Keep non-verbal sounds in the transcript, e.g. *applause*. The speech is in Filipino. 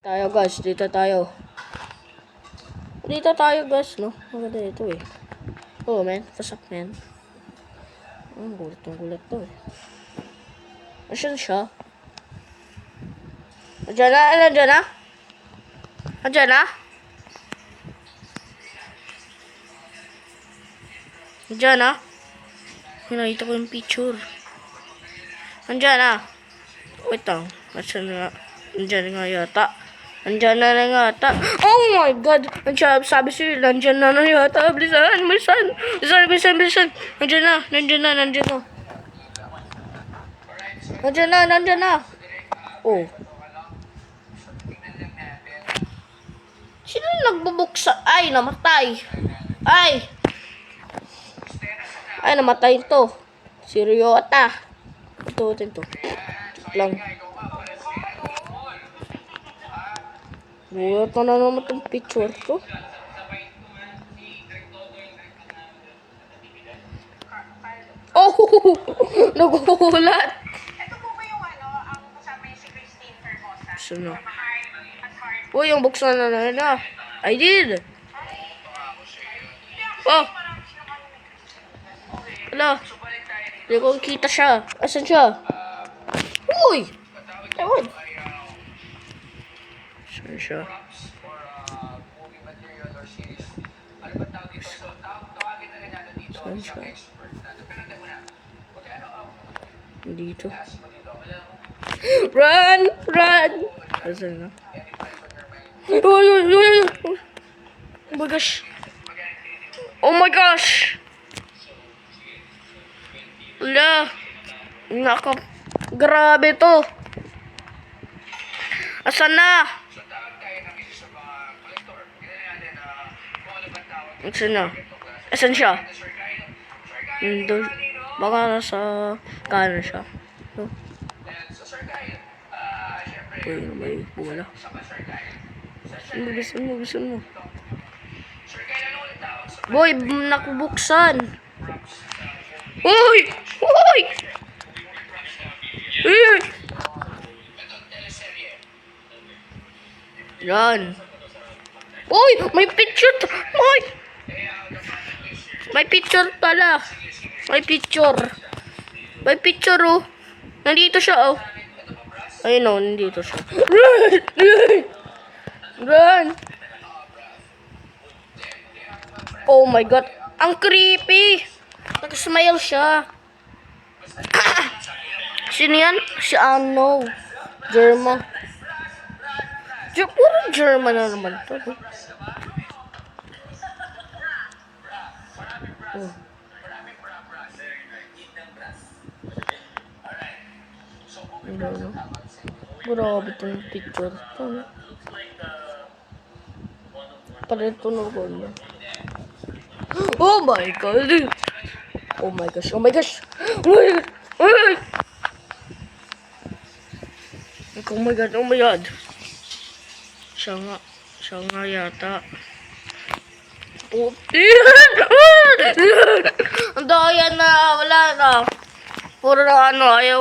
Tayo guys, dito tayo. Dito tayo guys, no? Maganda ito eh. Oh man, up man? Ang gulat ng gulat to eh. Asan siya? Andiyan na? Andiyan na? Andiyan na? Andiyan na? Nakita ko yung picture. Andiyan na? Wait lang. Asan na? Andiyan nga yata. Andiyan na na yata. Oh my God! Ang sabi, sa'yo, nandyan na na yata. Bilisan, bilisan. Bilisan, bilisan, bilisan. Nandiyan na, nandiyan na, nandiyan na. Nandiyan na, nandiyan na. Oh. Sino nagbubuksa? Ay, namatay. Ay. Ay, namatay to. Si Ryota. Ito, ito, ito. Lang. Bulat na naman itong picture to. Oh! *laughs* Nagulat! *laughs* Ito po ba yung ano, ang kasama yung si Christine Hermosa? Sino? Uy, yung buksan na na na. I did! Oh! Wala. Hindi ko kita siya. Asan siya? Uy! Ewan. Saan siya? Saan siya? Dito. *gasps* Run! Run! Asan na? Uy, uy, uy, uy. Oh my gosh. Oh my gosh. Wala. Naka. Grabe to. Asan na? Asan na? Asan siya? Nandun. Baka nasa kanan siya. No? Uy, may bola. Bilisan mo, bilisan mo. Boy, nakubuksan. Uy! Uy! Uy! Yan. Uy! May picture! to- May! Picture pala. May picture. May picture oh. Nandito siya oh. Ayun oh, nandito siya. Run! Run! Run! Oh my god. Ang creepy. Nag-smile siya. *coughs* Sino yan? Si ano? German. Ge puro German na naman to. No? Oh. Ano, no? Grabe itong picture to. no? Parang tunog ko niya. Oh my god! Oh my gosh, oh my gosh! Oh my god! Oh my god! Oh my god, oh my god! Siya nga, siya nga yata. Oh, Ang daya na, wala na. Puro na ano, ayaw.